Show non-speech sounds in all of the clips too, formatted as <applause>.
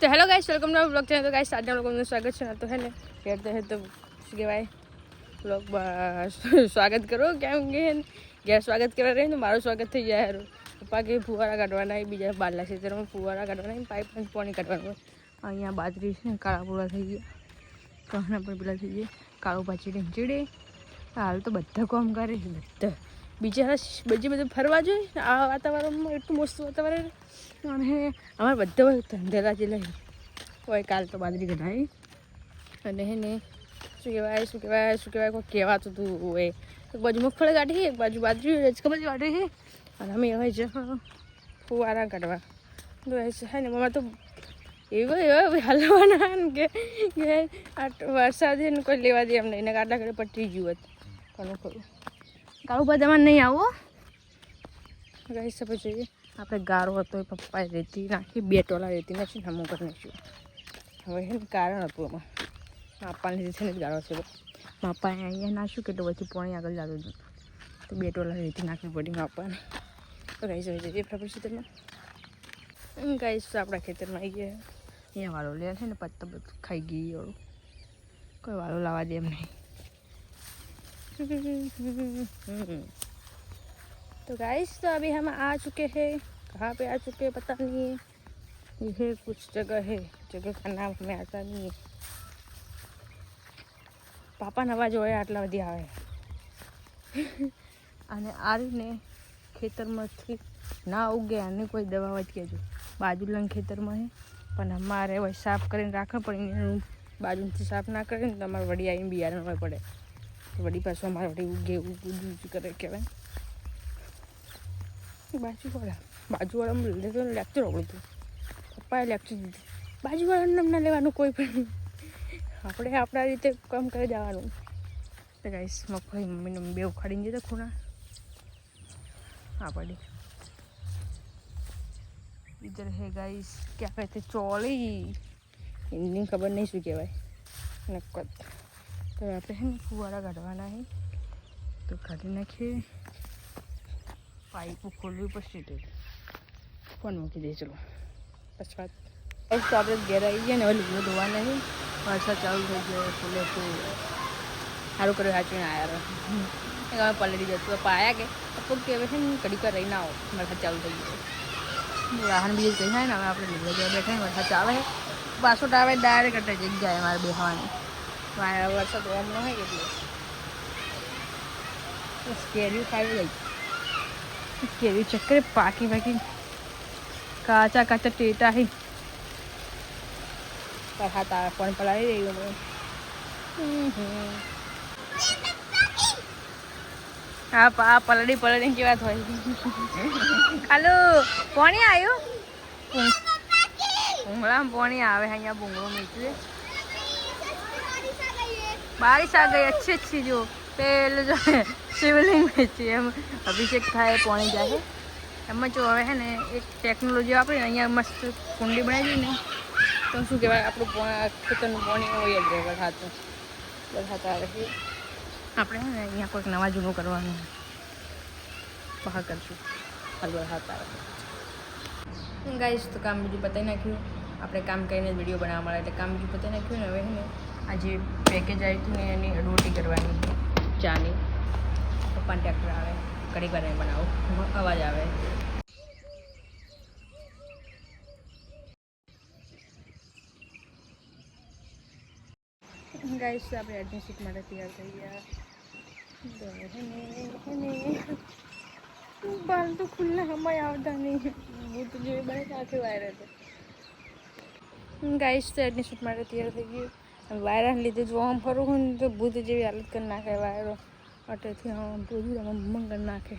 તો hello guys, welcome to blog channel. તો guys આજે લોકોનું સ્વાગત છે તો હે ને ઘેર તો હે તો શું કહેવાય બ્લોગ <laughs> સ્વાગત કરો. કેમ કે ઘેર સ્વાગત કરવા રહે ને મારું સ્વાગત થઈ જાય હારું. પપ્પા કે ફુવારા કાઢવાના બીજા બારલા ક્ષેત્રમાં ફુવારા કાઢવાના પાઇપ પાણી કાઢવાનું અહીંયા બાજરી છે ને, કાળા પૂરા થઈ ગયા. કહના પણ પેલા થઈ ગયા, કાળું પાછી ઢંચીડે. હાલ તો બધા કામ કરે છે, બધા. બીજા બીજે બધું ફરવા જોઈએ આ વાતાવરણમાં એટલું મસ્ત વાતાવરણ અને અમારે બધા ધંધેલા જેલા હોય કાલ તો બાજરી કઢાઈ અને હે ને, શું કહેવાય શું કહેવાય શું કહેવાય, કોઈ કહેવાતું હતું હોય. એક બાજુ મગફળી કાઢી એક બાજુ બાજરી રજકમજ કાઢી અને અમે હવે જ ફુવારા કાઢવા. તો એ છે ને મમ્મા તો એવું, એવા હલવાના કે વરસાદ કોઈ લેવા દે એમ નહીં. એને કાટલા ઘરે પટી ગયું હતું. કોનું ખરું કાળું બધામાં નહીં આવો રહી શકે જોઈએ. આપણે ગારો હતો એ પપ્પાએ રેતી નાખી બે ટોલા રેતી નાખી હમું કરી નાખ્યું. હવે એનું કારણ હતું એમાં માપાને લીધે ને જ ગાળો છે. માપાએ અહીંયા નાખ્યું કે તો પછી પાણી આગળ જતું હતું. તો બે ટોલા રેતી નાખવી પડી માપાને તો ગાઈ શકે છે એ ખબર છે તમને ગાઈશ તો આપણા ખેતરમાં આવી ગયા. અહીંયા વાળો લે છે ને પત્તા બધું ખાઈ ગઈ વાળું. કોઈ વાળો લાવવા દે એમ નહીં. <laughs> तो गाइस तो अभी हम आ चुके हैं कहाँ पे आ चुके हैं पता नहीं है ये है कुछ जगह है जगह का नाम हमें आता नहीं है પાપા નવા જોયા આટલા બધી આવે અને આ રીને ખેતરમાંથી ના ઉગે આને કોઈ દવા જ કહેજો બાજુલા ખેતરમાં છે પણ અમારે હવે સાફ કરીને રાખવા પડે એનું બાજુથી સાફ ના કરે ને તમારે વડી આવીને બિયારણ હોય પડે વળી પાછું અમારે વળી ઉગે ઉગું જ કરે કહેવાય. બાજુવાળા બાજુવાળા લેતો લેક્ચર આવડું હતું. પપ્પાએ લેક્ચર દીધું. બાજુવાળાને નામ લેવાનું કોઈ પણ આપણે આપણા રીતે કામ કરી જવાનું. તો ગાઈસ મગફળી મમ્મીને બે ઉખાડીને જતા ખૂણા. હા પડી ઇધર હે ગાઈસ ક્યાં કહેતે ચોલી. એની ખબર નહીં શું કહેવાય. નક્કત તો આપણે હે ને ફુવારા કાઢવાના છે તો કાઢી નાખીએ પાઇપ ખોલવી પડશે તે ફોન મૂકી દે ચલો પછી વાત બસ તો આપણે ઘેર આવી ગયા ને હવે લુગડો ધોવાના છે વરસાદ ચાલુ થઈ ગયો ફૂલે તો સારું કર્યું સાચવીને આવ્યા હવે પલળી જતું પાયા કે પપ્પા કે હવે છે ને કડી કર રહીને આવો વરસાદ ચાલુ થઈ ગયો વાહન બીજું કંઈ થાય ને હવે આપણે લુગડો જોવા બેઠા ને વરસાદ ચાલે છે પાછો આવે ડાયરેક્ટ અટે જગ્યાએ મારે બેસવાની વરસાદ ઓમ ન હોય એટલે. કેરી ખાઈ લઈ કેરી ચક્કરે પાકી પાકી કાચા કાચા ટેટા હી. પર હાથ આવે પણ પલાળી રહ્યું હા પા પલડી પલડી કેવા થાય હાલો કોણી આવ્યું ભૂંગળા પોણી આવે અહીંયા ભૂંગળો મીઠું बारिश आ गई अच्छी अच्छी जो पहले जो है, शिवलिंग में थी। हम अभिषेक खाए पौने जाए। हम जो है ने, एक टेक्नोलॉजी आप मस्त कुंडी बनाई दी ने। तो शू कह आप खेतर पानी हो खाते अपने अँ कोई नवा जूनों करने बाहर कर सू हल हाथ आ गाइस तो काम बीजू बताई नाख्यू આપણે કામ કરીને જ વીડિયો બનાવવા મળે. એટલે કામ પતાવી નાખ્યું ને હવે ને, આજે પેકેજ આવી હતું ને એની રોટી કરવાની. ચાની. પપ્પાને ટ્રેક્ટર આવે. કડી કરીને બનાવો. અવાજ આવે. ગાઈસ આપણે સીટ માટે તૈયાર થઈ ગયા. બાલ તો ખુલ્લા હમાય આવતા નહીં. ભૂત જેવી બને આખી વાયર હતો ગાઈસ તો એડમિશન માટે તૈયાર થઈ ગયું. વાયરાને લીધે જો આમ ફરું ને તો ભૂત જેવી હાલત કરી નાખે વાયરો. અટેથી આમ બધું આમ મંગળ નાખે.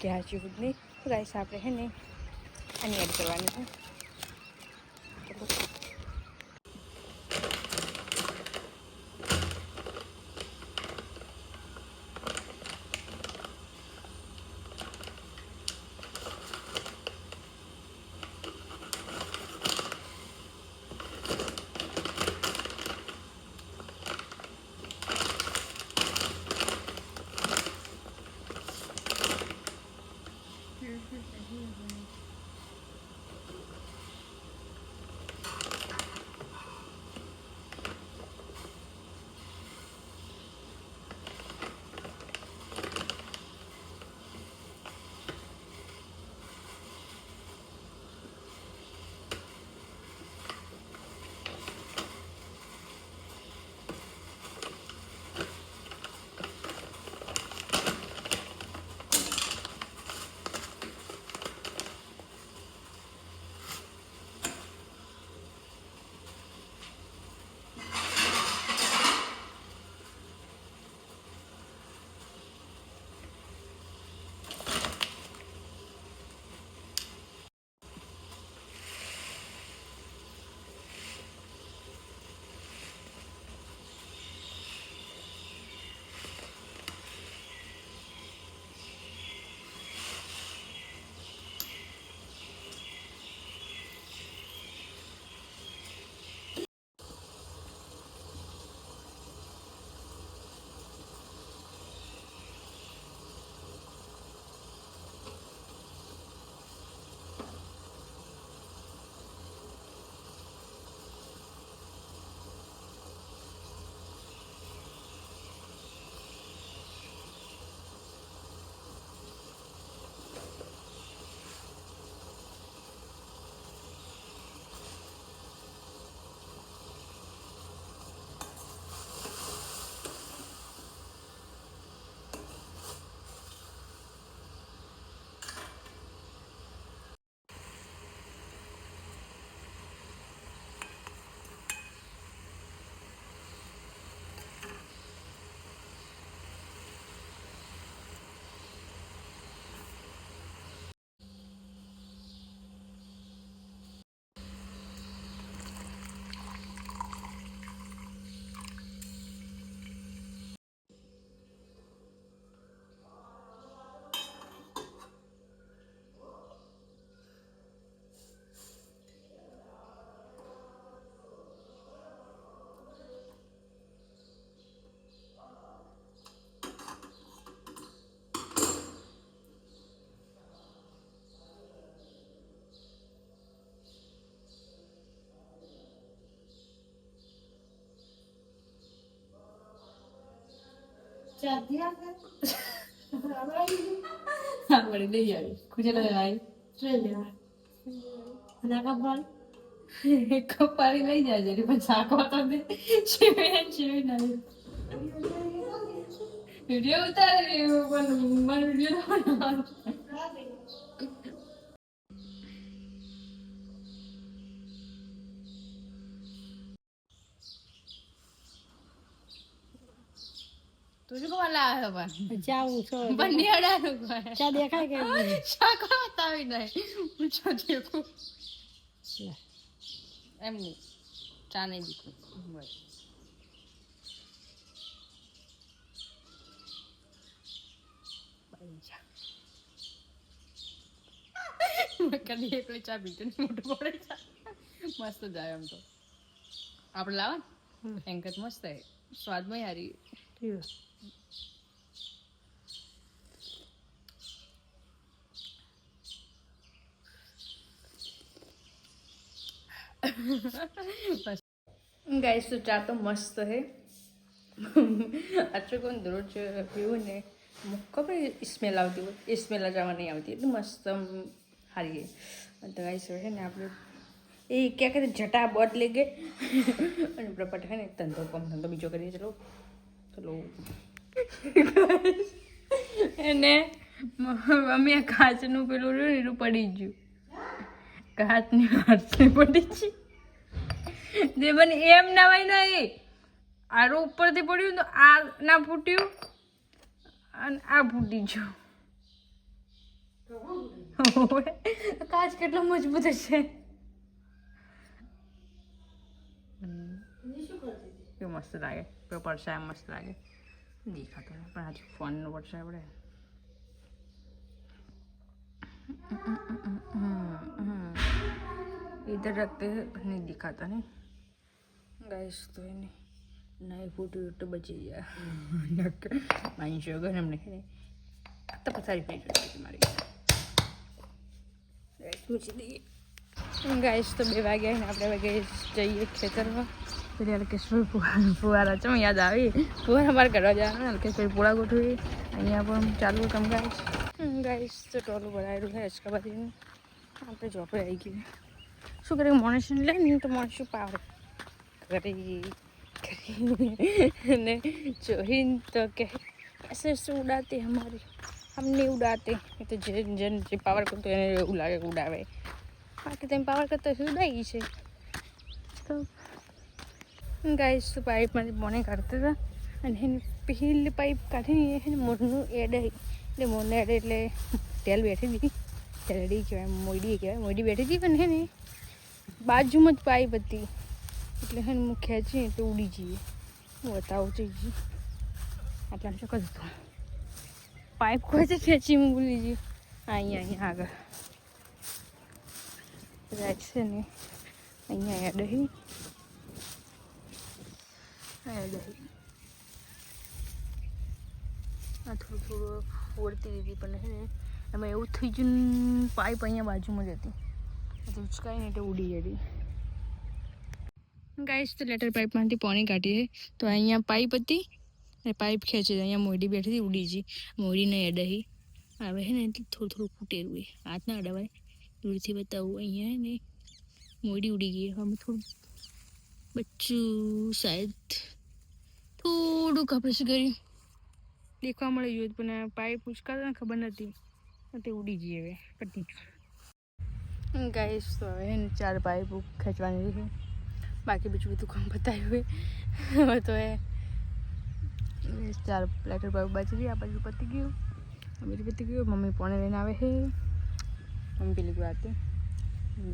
કે હાચી ભૂત નહીં. ગાઈસ આપણે હે ને આની એડ કરવાની છે. વળી લઈ આવી ખુજેલા લાવી કપાળી લઈ જાય પણ શાક તો દે શિવે શિવે ના વીડિયો ઉતારે પણ મને વીડિયો શું કોણ લાવે પણ જાવું છો ચા દેખાય. કે શાક બતાવી નહીં પૂછો દેખું એમ નહીં. ચા નહીં દીખું કદી એકલી ચા પીતો મોટું પડે ચા. મસ્ત જાય એમ તો. આપણે લાવો ને. એંકત મસ્ત સ્વાદ સ્વાદમાં યારી ગાઈસ તો ચા તો મસ્ત હે અચ્છા કોણ દરરોજ પીવું ને મને ખબર સ્મેલ આવતી હોય એ સ્મેલ જ આમાં નહીં આવતી એટલે મસ્ત આમ સારી ગઈ તો ગાઈસ છે ને આપણે એ ક્યાં કરે જટા બોટ લઈ ગઈ અને પ્રપટ હે ને ધંધો કમ ધંધો બીજો કરીએ ચલો ચલો <laughs> એને અમે કાચનું પેલું રહ્યું ને એનું પડી ગયું. કાચની હાથની પડી ગઈ. જે મને એમ નવાય નહીં આરું ઉપરથી પડ્યું તો આ ના ફૂટ્યું અને આ ફૂટી ગયું. કાચ કેટલો મજબૂત હશે. મસ્ત લાગે. પેપર સાહેબ મસ્ત લાગે. દેખાતો નહીં પણ આજે ફોનનો પડછાયો પડે इधर रखते हैं नहीं दिखाता नहीं गाइस तो है नहीं नहीं फोटो तो बची गया माइन शोगर हमने है तो पथारी पे તમારી પૂછી દઈએ ગાઈસ તો બે વાગ્યા ને આપણે વાગે જઈએ ખેતરમાં પછી અલ્કેશભાઈ ફુવારા છે યાદ આવી ફુવારા અમારે કરવા જવાનું અલ્કેશભાઈ પૂળા ગોઠવી અહીંયા પણ ચાલુ કામ ગાઈશ ગાઈશ તો ટોલું ભરાયેલું છે અચકાબાદીનું આપણે જોપે આવી ગયું શું કરે મોણસને લે ને તો મોણસ પાવડે કરી અને ચોહીન તો કે ऐसे ऐसे उड़ाते हमारी हम नहीं उड़ाते ये तो जन जन જે પાવર કરતો એને એવું લાગે કે ઉડાવે બાકી તમે પાવર કરતા હશે ઉડાઈ છે તો ગાઈસ, તો પાઇપમાંથી મોને કાઢતા હતા. અને એની પહેલી પાઇપ કાઢીને એને મોરનું એડ એટલે મોરને એડ એટલે તેલ બેઠી હતી. તેલડી કહેવાય મોડી કહેવાય મોડી બેઠી હતી પણ એને બાજુમાં જ પાઇપ હતી. એટલે હે ને હું ખેંચી તો ઉડી જઈએ. હું બતાવું જોઈએ આટલા ચોક્કસ હતું પાઇપ કોઈ છે ખેંચી હું ભૂલી જઈએ અહીંયા અહીંયા આગળ. રાઈટ છે ને અહીંયા એડહી આ થોડું થોડું ઓળતી દીધી પણ હે ને એમાં એવું થઈ ગયું ને પાઇપ અહીંયા બાજુમાં જ હતી તો ઉચકાઈ ને એટલે ઉડી જતી ગાઈસ તો લેટર પાઇપમાંથી પાણી કાઢીએ તો અહીંયા પાઇપ હતી અને પાઇપ ખેંચે છે અહીંયા મોયડી બેઠી હતી ઉડી ગઈ મોયડીને એડહી આવે છે ને એટલે થોડું થોડું ફૂટેલું એ હાથ ના અડાવાય દૂરથી બતાવું અહીંયા હે ને મોયડી ઉડી ગઈ હવે થોડું બચ્ચું શાયદ થોડુંક આપણે શું કર્યું. દેખવા મળી ગયું પણ પાઇપ ઉચકાતા ને ખબર નથી તે ઉડી ગઈ હવે પતી ગયું. ગાઈસ તો હવે ચાર પાઇપ ખેંચવાની છે. બાકી બીજું બધું કામ બતાવ્યું હોય? હવે તો એ ચાર લેટર પાઇપ બાજી ગઈ આ બાજુ પતી ગયું. મમ્મી બાજુ પતી ગયું મમ્મી પોણે લઈને આવે છે. મમ્મી પેલી વાત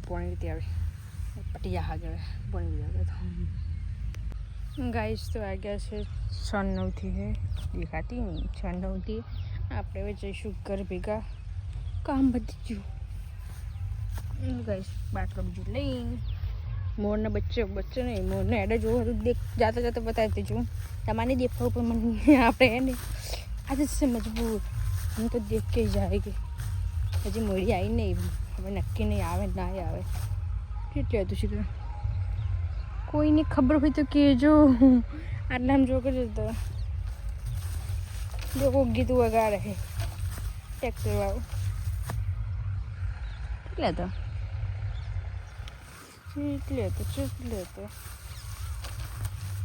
પોણે રીતે આવે. પટી જા આગળ પોણે રીતે તો. ગાઈસ તો આગળ છે છ નવથી છે દેખાતી નહીં છ નવથી આપણે હવે જઈશું ઘર ભેગા કામ વધી ગયું ગાઈસ બાટલો બીજું લઈને મોરને બચ્ચે બચ્ચે નહીં મોરને એડે જોવું હતું દેખ જાતા જાતા બતાવી દેજો તમારે દેખાવ પણ મને આપણે હે ને આજે છે મજબૂર હું તો દેખ કે જાયગી હજી મોડી આવી નહીં હવે નક્કી નહીં આવે ના આવે કેટલી હતું શીખર कोई नहीं खबर हुई तो के जो। आटे हम जो कर देते देखो गीत वगा रहे ट्रैक्टर वाओ ठीक ले तो। ठीक ले तो ठीक ले तो।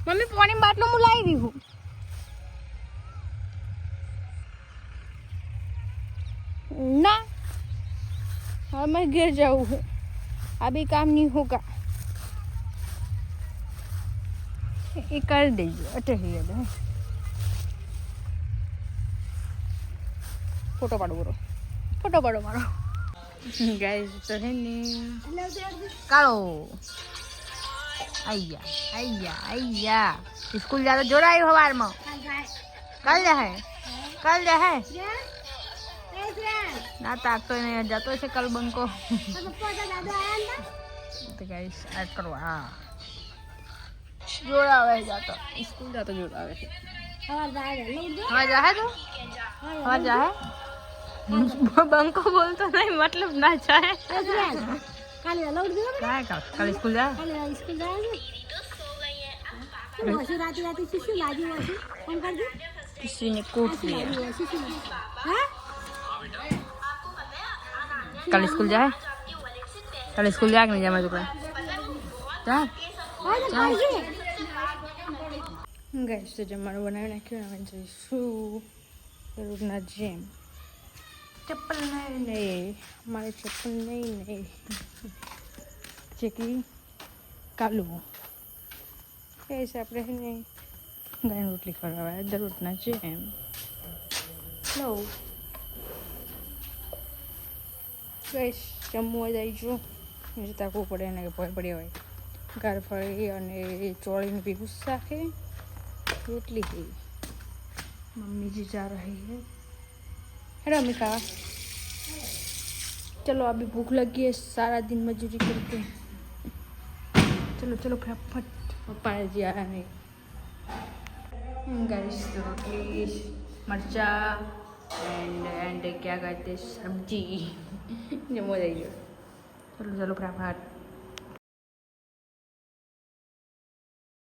मम्मी पानी बाट लो मुलाई दी ना हाँ मैं गिर जाऊँ। अभी काम नहीं होगा। એ કરી દેજો અટકી ગયો ફોટો પાડો બરો ફોટો પાડો મારો. ગાઈસ તો હે ને. કાળો. આઈયા આઈયા આઈયા સ્કૂલ જાતો જોડાયું હવારમાં કાલ જાય કાલ જાય ના તાકતો નહીં જતો છે કલ બંકો <laughs> તો ગાઈસ આ કરો હા. જોડાવે જાતો સ્કૂલ જાતો જોડાવે છે હવે જાહે તો હવે જાહે બંકો બોલતો નહીં મતલબ ના જાહે કાય કા કાલે સ્કૂલ જા કિસી ને કોટ लिया। કાલે સ્કૂલ જાય કાલે સ્કૂલ જાય કે નહીં જાય મારા છોકરા જા ગાઈસ તો જમવાનું બનાવી નાખ્યું અમે જઈશું રોજના જેમ ચપ્પલ નહીં નહીં મારે ચપ્પલ નહીં નહીં જે કે કાલું છે આપણે છે ને, ગાયની રોટલી ખવડાવે દરરોજના જેમ લો ગઈશ જમવા જઈશું છું તાકવું પડે એને ભય પડ્યા હોય. ગારફળી અને ચોળીનું ભેગું શાકે रोटली है मम्मी जी जा रही है। है अम्मी खावा चलो अभी भूख लगी है सारा दिन मजदूरी करके। चलो चलो फटाफट। पप्पा जी आया नहीं गाइस तो मरचा एंड एंड क्या कहते हैं सब्ज़ी। <laughs> जमो जाइए चलो चलो फटाफट।